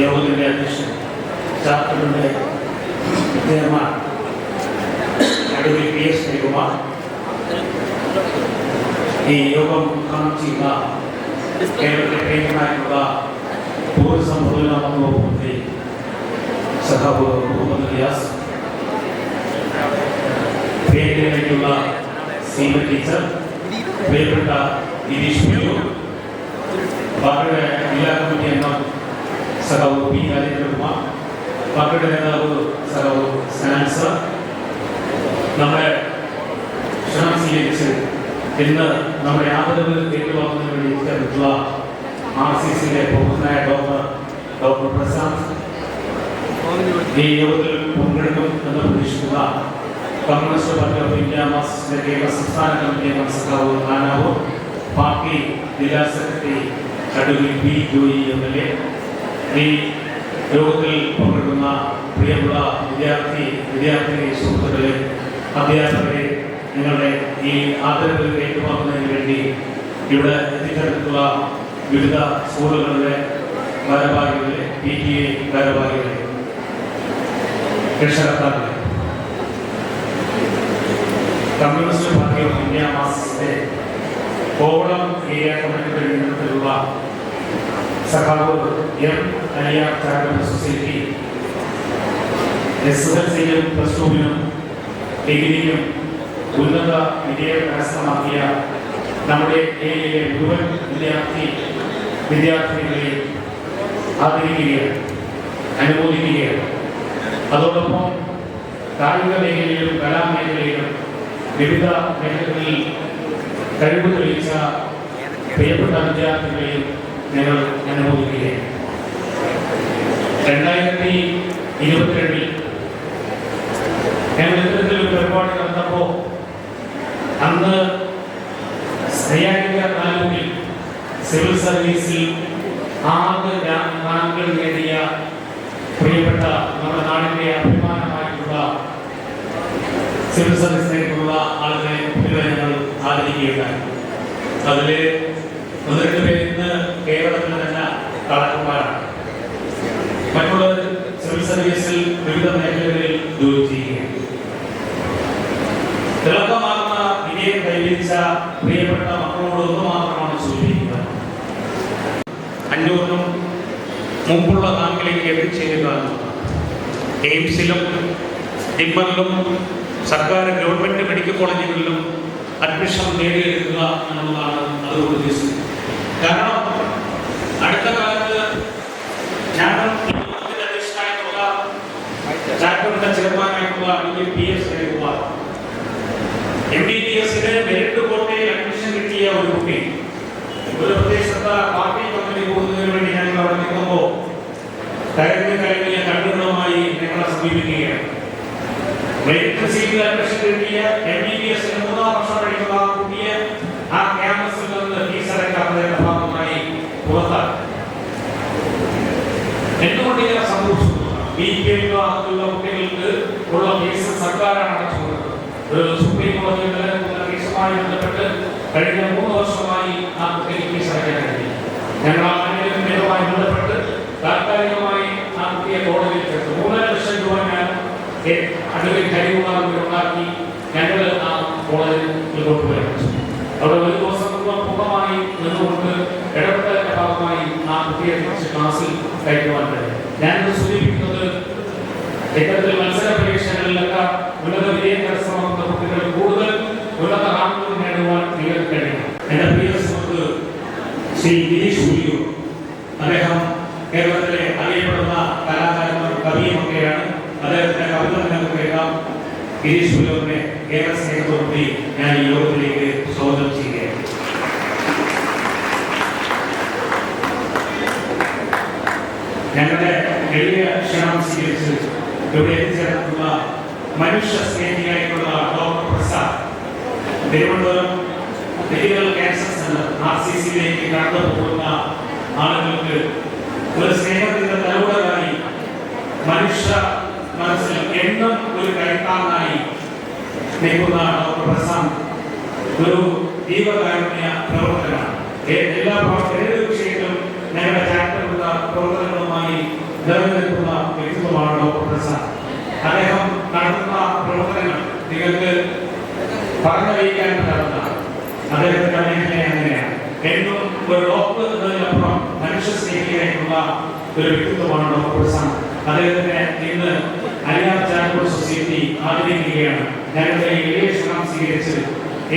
യോഗത്തിന്റെ അധ്യക്ഷൻ ചാപ്റ്ററിന്റെ chairman advocate P S Sreekumar ഈ യോഗം ഉദ്ഘാടനം ചെയ്യുന്ന കേരളത്തിലെ പ്രിയങ്കരനായിട്ടുള്ള ടൂറിസം പൊതുജനമന്ത്രി വകുപ്പ് മന്ത്രി സഖാബ് മുഹമ്മദ് റിയാസ് പ്രിയങ്കരനായിട്ടുള്ള സീമ ടീച്ചർ പ്രിയപ്പെട്ട ഗിരീഷ് മുല്ലു പാർട്ടിയുടെ ജില്ലാ കമ്മിറ്റി അംഗം സഖാവ് പി നരേന്ദ്രകുമാർ പാർട്ടിയുടെ നേതാവ് സഖാവ് സ്നാൻസ നമ്മുടെ ക്ഷണം സ്വീകരിച്ച് ഇന്ന് നമ്മുടെ ആദരവ് ഏറ്റുവാങ്ങുന്നതിന് വേണ്ടി ചേർന്നിട്ടുള്ള ആർ സി സിയിലെ പ്രമുഖനായ ഡോക്ടർ ഡോക്ടർ പ്രശാന്ത് ഈ യോഗത്തിൽ പങ്കെടുക്കും എന്ന് പ്രതീക്ഷിക്കുന്ന കമ്മ്യൂണിസ്റ്റ് പാർട്ടി ഓഫ് ഇന്ത്യ മാർക്സിസ്റ്റിന്റെ കേരള സംസ്ഥാന കമ്മിറ്റി അംഗം നാനാവും പാർട്ടി ജില്ലാ secretary advocate P Joy M L A. ഈ യോഗത്തിൽ പങ്കെടുക്കുന്ന പ്രിയമുള്ള വിദ്യാർത്ഥി വിദ്യാർത്ഥിനി സുഹൃത്തുക്കളെ അധ്യാപകരെ നിങ്ങളുടെ ഈ ആദരവ് ഏറ്റുവാങ്ങുന്നതിന് വേണ്ടി ഇവിടെ എത്തിച്ചേർന്നിട്ടുള്ള വിവിധ സ്കൂളുകളിലെ ഭാരവാഹികളെ പി ടി എ ഭാരവാഹികളെ രക്ഷകർത്താക്കളെ. കമ്മ്യൂണിസ്റ്റ് പാർട്ടി ഓഫ് ഇന്ത്യ മാസത്തെ കോവളം ഏരിയ കമ്മിറ്റിയുടെ നേതൃത്വത്തിലുള്ള സഖാവ് M Aliya charitable society S L സിയിലും plus ടുവിനും ഡിഗ്രിയിലും ഉന്നത വിജയം കരസ്ഥമാക്കിയ നമ്മുടെ ഏരിയയിലെ മുഴുവൻ വിദ്യാർത്ഥി വിദ്യാർത്ഥികളെയും ആദരിക്കുകയാണ് അനുമോദിക്കുകയാണ്. അതോടൊപ്പം കായിക മേഖലയിലും കലാമേഖലയിലും വിവിധ മേഖലകളിൽ കഴിവ് തെളിയിച്ച പ്രിയപ്പെട്ട വിദ്യാർത്ഥികളെയും ഞങ്ങൾ അനുഭവിക്കുകയാണ് രണ്ടായിരത്തി ഇരുപത്തിരണ്ടിൽ ഞങ്ങൾ ഇത്തരത്തിലൊരു പരിപാടി നടന്നപ്പോൾ അന്ന് സ്നേഹിക താലൂക്കിൽ സിവിൽ സർവീസിൽ ആറ് റാങ്കുകൾ നേടിയ പ്രിയപ്പെട്ട നമ്മുടെ നാടിന്റെ അഭിമാനമായിട്ടുള്ള സിവിൽ സർവീസിലേക്കുള്ള ആളുകളെ ഞങ്ങൾ ആദരിക്കുകയുണ്ടായി. അതിൽ ഒന്ന് രണ്ട് പേര് ഇന്ന് കേരളത്തിൽ തന്നെ കളക്ടർമാരാണ് മറ്റുള്ളവർ സിവിൽ സർവീസിൽ വിവിധ മേഖലകളിൽ ജോലി ചെയ്യുകയാണ്. തിളക്കമാർന്ന വിജയം കൈവരിച്ച പ്രിയപ്പെട്ട മക്കളോട് ഒന്ന് മാത്രമാണ് സൂചിപ്പിക്കുന്നത് അഞ്ഞൂറിനും മുമ്പുള്ള റാങ്കിലേക്ക് എത്തിച്ചേരുക. എയിംസിലും ടിമ്പറിലും സർക്കാർ ഗവൺമെന്റ് മെഡിക്കൽ കോളേജുകളിലും അഡ്മിഷൻ നേടിയെടുക്കുക എന്നുള്ളതാണ് അതുകൊണ്ട് ഉദ്ദേശിക്കുന്നത് കാരണം അടുത്ത കാലത്ത് ഞാനും അധ്യക്ഷനായിട്ടുള്ള ചാപ്റ്ററിന്റെ ചെയർമാനായിട്ടുള്ള ഈ P S Sreekumar M B B എസിന് അഡ്മിഷൻ കിട്ടിയ ഒരു കുട്ടി. ഒരു പ്രദേശത്ത് പാർട്ടി കമ്പനി പോകുന്നതിന് വേണ്ടി ഞങ്ങൾ അവിടെ നിൽക്കുമ്പോൾ കരഞ്ഞു കരഞ്ഞ കണ്ണുകളുമായി ഞങ്ങളെ സമീപിക്കുകയാണ്. മെരിറ്റ് സീറ്റിൽ അഡ്മിഷൻ കിട്ടിയ എം ബി ബി എസിന് മൂന്നാം വർഷം പഠിക്കുന്ന ആ കുട്ടിയെ ആ ക്യാമ്പസിൽ എന്തുകൊണ്ട് ഇങ്ങനെ സംഭവിച്ചു ബി പി എൽ വിഭാഗത്തിലുള്ള കുട്ടികൾക്ക് ഉള്ള കേസ് സർക്കാരാണ് അടച്ചു ഒരു സുപ്രീം കോടതിയിൽ നിലനിൽക്കുന്ന കേസുമായി ബന്ധപ്പെട്ട് കഴിഞ്ഞ മൂന്ന് വർഷമായി ആ കുട്ടിക്ക് കേസ് അടയ്ക്കാൻ കഴിയും ഞങ്ങൾ ആ മാന്യവുമായി ബന്ധപ്പെട്ട് താൽക്കാലികമായി ആ കുട്ടിയെ കോടതിയിൽ ചേർത്തു. മൂന്നര ലക്ഷം രൂപ ഞാൻ അഡ്വക്കേറ്റ് ഹരികുമാർ ഉണ്ടാക്കി ഞങ്ങൾ ആ കോടതിയിൽ കൊണ്ടുപോയി അവിടെ ഒരു ദിവസം പൂർണമായി നിന്നുകൊണ്ട് ഇടപെട്ടതിന്റെ ഭാഗമായി ആ കുട്ടിയെ തിരിച്ച് ക്ലാസ്സിൽ കഴിക്കുവാൻ കഴിയും ഞാനിത് സൂചിപ്പിക്കുന്നത് ഇത്തരത്തിൽ മത്സര പരീക്ഷകളിലൊക്കെ ഉന്നത വിജയം കരസ്ഥമാക്കുന്ന കുട്ടികൾ കൂടുതൽ ഉന്നത റാങ്കുകൾ നേടുവാൻ നിങ്ങൾക്ക് കഴിയും എന്റെ പ്രിയ സുഹൃത്ത് ശ്രീ ഗിരീഷ് പുലിയൂർ. അദ്ദേഹം കേരളത്തിലെ അറിയപ്പെടുന്ന കലാകാരന്മാർ കവിയുമൊക്കെയാണ് അദ്ദേഹത്തിന്റെ കവിത നിങ്ങൾക്ക് കേൾക്കാം. ഗിരീഷ് പുലിയൂരിനെ കേരള സ്നേഹത്തോടുകൂടി ഞാൻ ഈ യോഗത്തിലേക്ക് സ്വാഗതം ചെയ്യുകയാണ്. ഞങ്ങളുടെ എളിയ ക്ഷണം സ്വീകരിച്ച് ഇവിടെ എത്തിച്ചേർന്നിട്ടുള്ള മനുഷ്യ സ്നേഹിയായിട്ടുള്ള doctor Prasad Thiruvananthapuram medical cancer centre R C സിയിലേക്ക് കടന്നു ആളുകൾക്ക് ഒരു സ്നേഹത്തിന്റെ തലമുറകളായി മനുഷ്യ മനസ്സിൽ എന്നും ഒരു കൈത്താങ്ങായി നിൽക്കുന്ന ഡോക്ടർ പ്രസാദ് ഒരു ദീപകാരുണ്യ പ്രവർത്തകനാണ്. എല്ലാ പ്രവർ- ഏത് വിഷയത്തിലും ഞങ്ങളുടെ ചാപ്റ്ററുള്ള പ്രവർത്തനങ്ങളുമായി നിലനിൽക്കുന്ന വ്യക്തിത്വമാണ് ഡോക്ടർ പ്രസാദ് അദ്ദേഹം നടത്തുന്ന പ്രവർത്തനങ്ങൾ നിങ്ങൾക്ക് പറഞ്ഞറിയിക്കാൻ പറ്റാവുന്നതാണ് അദ്ദേഹത്തിന്റെ മേഖല അങ്ങനെയാണ്. എന്നും ഒരു ഡോക്ടർ എന്നതിനപ്പുറം മനുഷ്യ സ്നേഹിയായിട്ടുള്ള ഒരു വ്യക്തിത്വമാണ് ഡോക്ടർ പ്രസാദ് അദ്ദേഹത്തിന് ഇന്ന് അലിയാർ ചാരിറ്റബിൾ സൊസൈറ്റി ആദരിക്കുകയാണ്. ഞങ്ങളുടെ വലിയ ക്ഷണം സ്വീകരിച്ച്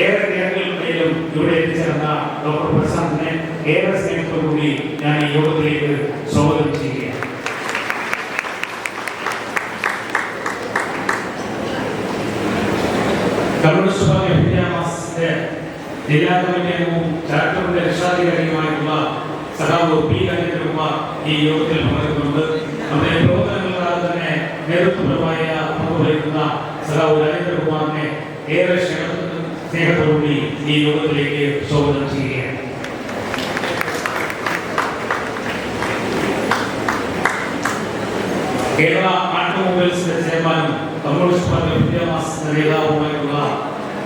ഏറെ തിരക്കുകൾക്കിടയിലും ഇവിടെ എത്തിച്ചേർന്ന ഡോക്ടർ പ്രസാദിനെ ഏറെ സ്നേഹത്തോടുകൂടി ഞാൻ ഈ യോഗത്തിലേക്ക് സ്വാഗതം ചെയ്യുകയാണ് കമ്മ്യൂണിസ്റ്റ് പാർട്ടി വിദ്യാഭ്യാസത്തിന്റെ ജില്ലാ കമ്മിറ്റി അംഗവും ചാരിറ്റബിളിന്റെ രക്ഷാധികാരിയുമായിട്ടുള്ള സഖാവ് പി കല്യാണകുമാർ ഈ യോഗത്തിൽ പങ്കെടുക്കുന്നുണ്ട് നമ്മുടെ പ്രവർത്തനങ്ങളാൽ തന്നെ നേതൃത്വപരമായ പങ്കുവഹിക്കുന്ന സഖാവ് രാജേന്ദ്രകുമാറിനെ ഏറെ സ്നേഹ- സ്നേഹത്തോടുകൂടി ഈ യോഗത്തിലേക്ക് സ്വാഗതം ചെയ്യുകയാണ് കേരള ഓട്ടോമൊബൈൽസിന്റെ ചെയർമാനും കമ്മ്യൂണിസ്റ്റ് പാർട്ടി വിദ്യാഭ്യാസ നേതാവുമായിട്ടുള്ള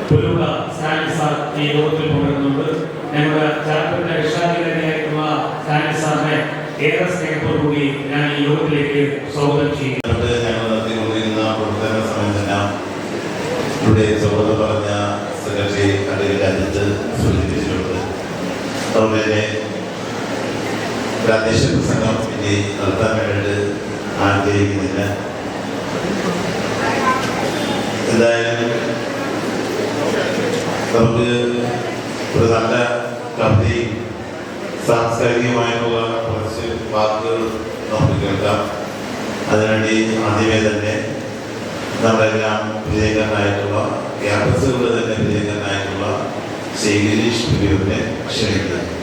പുലുള്ള സ്റ്റാലിൻ സാർ ഈ യോഗത്തിൽ പങ്കെടുക്കുന്നുണ്ട്. ഞങ്ങളുടെ ചാപ്റ്ററിന്റെ രക്ഷാധികാരിയായിട്ടുള്ള സ്റ്റാലിൻ സാറിനെ ഏറെ സ്നേഹത്തോടുകൂടി ഞാൻ ഈ യോഗത്തിലേക്ക് സ്വാഗതം ചെയ്യും എന്നിട്ട് ഞങ്ങൾ നടത്തിക്കൊണ്ടിരുന്ന പ്രവർത്തന പറഞ്ഞ സെക്രട്ടറി അടയിൽ രാജ്യത്ത് സൂചിപ്പിച്ചിട്ടുണ്ട്. അതുകൊണ്ട് തന്നെ പ്രാദേശിക പ്രസംഗം ഇനി നടത്താൻ വേണ്ടിയിട്ട് എന്തായാലും നമുക്ക് ഒരു നല്ല കവിതയും സാംസ്കാരികമായിട്ടുള്ള കുറച്ച് വാക്കുകൾ നമുക്ക് കേൾക്കാം. അതിനുവേണ്ടി ആദ്യമേ തന്നെ നമ്മളെല്ലാം വിജയകരനായിട്ടുള്ള ക്യാമ്പസുകളിൽ തന്നെ വിജയകരനായിട്ടുള്ള ശ്രീ ഗിരീഷ് പുലിയൂരിനെ ക്ഷണിക്കുന്നു.